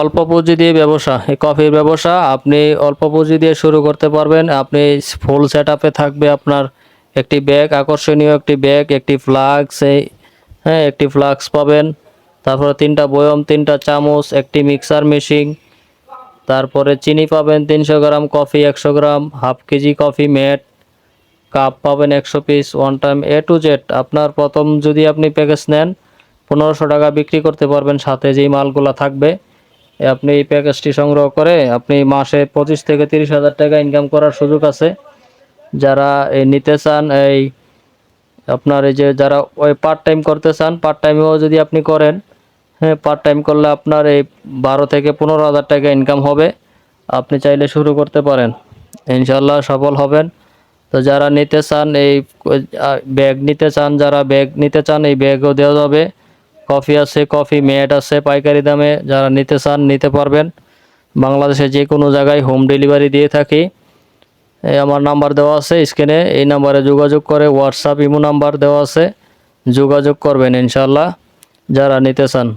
অল্প পুঁজি দিয়ে ব্যবসা, এই কফির ব্যবসা, আপনি অল্প পুঁজি দিয়ে শুরু করতে পারবেন। আপনি ফুল সেট থাকবে আপনার একটি ব্যাগ আকর্ষণীয় একটি ব্যাগ একটি ফ্লাক্স হ্যাঁ একটি ফ্লাক্স পাবেন। তারপরে তিনটা বয়ম, তিনটা চামচ, একটি মিক্সার মেশিন তারপরে চিনি পাবেন তিনশো গ্রাম, কফি একশো gram half KG coffee mate cup পাবেন একশো piece one time A to Z আপনার প্রথম যদি আপনি প্যাকেজ নেন, পনেরোশো টাকা বিক্রি করতে পারবেন, সাথে যেই মালগুলো থাকবে। আপনি এই প্যাকেজটি সংগ্রহ করে আপনি মাসে পঁচিশ থেকে তিরিশ হাজার টাকা ইনকাম করার সুযোগ আছে। যারা এই নিতে চান, এই আপনার এই যে যারা ওই পার্ট টাইম করতে চান পার্ট টাইমেও যদি আপনি করেন হ্যাঁ পার্ট টাইম করলে আপনার এই বারো থেকে পনেরো হাজার টাকা ইনকাম হবে। আপনি চাইলে শুরু করতে পারেন। ইনশাল্লাহ সফল হবেন। তো যারা নিতে চান, এই ব্যাগ নিতে চান, যারা ব্যাগ নিতে চান, এই ব্যাগও দেওয়া যাবে। কফি আছে, কফি মেট আছে, পাইকারি দামে যারা নিতে চান নিতে পারবেন। বাংলাদেশে যে কোনো জায়গায় হোম ডেলিভারি দিয়ে থাকি। আমার নাম্বার দেওয়া আছে স্ক্রিনে, এই নাম্বারে যোগাযোগ করে হোয়াটসঅ্যাপ ইমো নাম্বার দেওয়া আছে। যোগাযোগ করবেন ইনশাল্লাহ যারা নিতে চান।